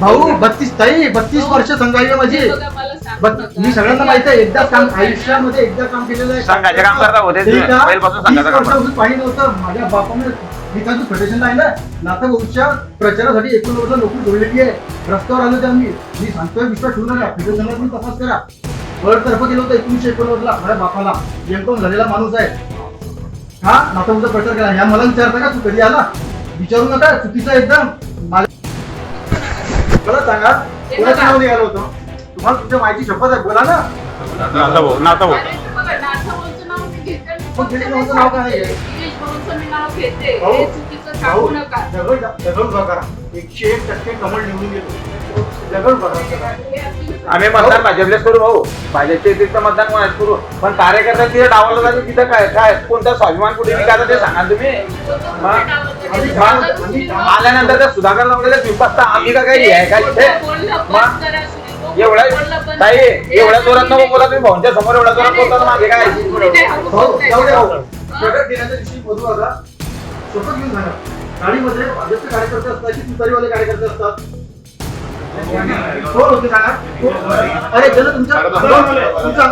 भाऊ बत्तीस ताई बत्तीस वर्ष संघाई आहे माझी. हे सांगू बत- नका. मी सगळ्यांना माहिती आहे एकदा काम आयुष्यामध्ये एकदा काम केलेलं आहे. संघाचे काम करता होते संघाचं पाणी नव्हतं. माझ्या बापाने विकास फेडरेशनला आहे ना भाऊच्या प्रचारासाठी एकूण वर्ष नोकरी जोडलेली आहे. रस्त्यावर आलो होते आम्ही. मी सांगतोय विश्वास ठेवू नका. फेडरेशनला तुम्ही तपास करा. वर्ल्ड तर्फ केलं होतं एकोणीसशे एकोणनव्वदला माझ्या बापाला. जेमकॉम झालेला माणूस आहे. हा भाऊचा प्रचार केला ह्या मला विचारता का तू कधी आला? विचारू नका. चुकीचं एकदम. मला सांगा कोणाचं नाव निघालं होतं तुम्हाला तुमच्या माहिती शपथ आहे बोला ना नाता भाऊ नाता भाऊ अरे, बघा, नाथाभाऊचं नाव मी घेते. पण गिरीश भाऊचं नाव काय आहे? गिरीश भाऊचं मी नाव घेते. भाऊ, हे चुकीचं सांगू भाऊ, नका. दगड दगड उभा करा एकशे एक टक्के कमळ निवडून येतो आम्ही मतदान भाजपलेच करू भाऊ. भाजपचे तिथं मतदान कोणाच करू? पण कार्यकर्ता तिथे डावलं जातं तिथं काय काय कोणता स्वाभिमान कुठे विकायचा ते सांगा तुम्ही. आल्यानंतर त्या सुधाकर लावलेल्या विपत्ता आम्ही का काही आहे काय तिथे. एवढ्या ताई. एवढ्या जोरात नको बोला तुम्ही. भाऊंच्या समोर एवढ्या जोरात बोलता मागे काय. हा? शपथ घेऊन सांगा गाडीमध्ये भाजपचे कार्यकर्ते असतात की तुतारीवाले कार्यकर्ते असतात? कोण होते सांगा? अरे तुमच्या तुमचा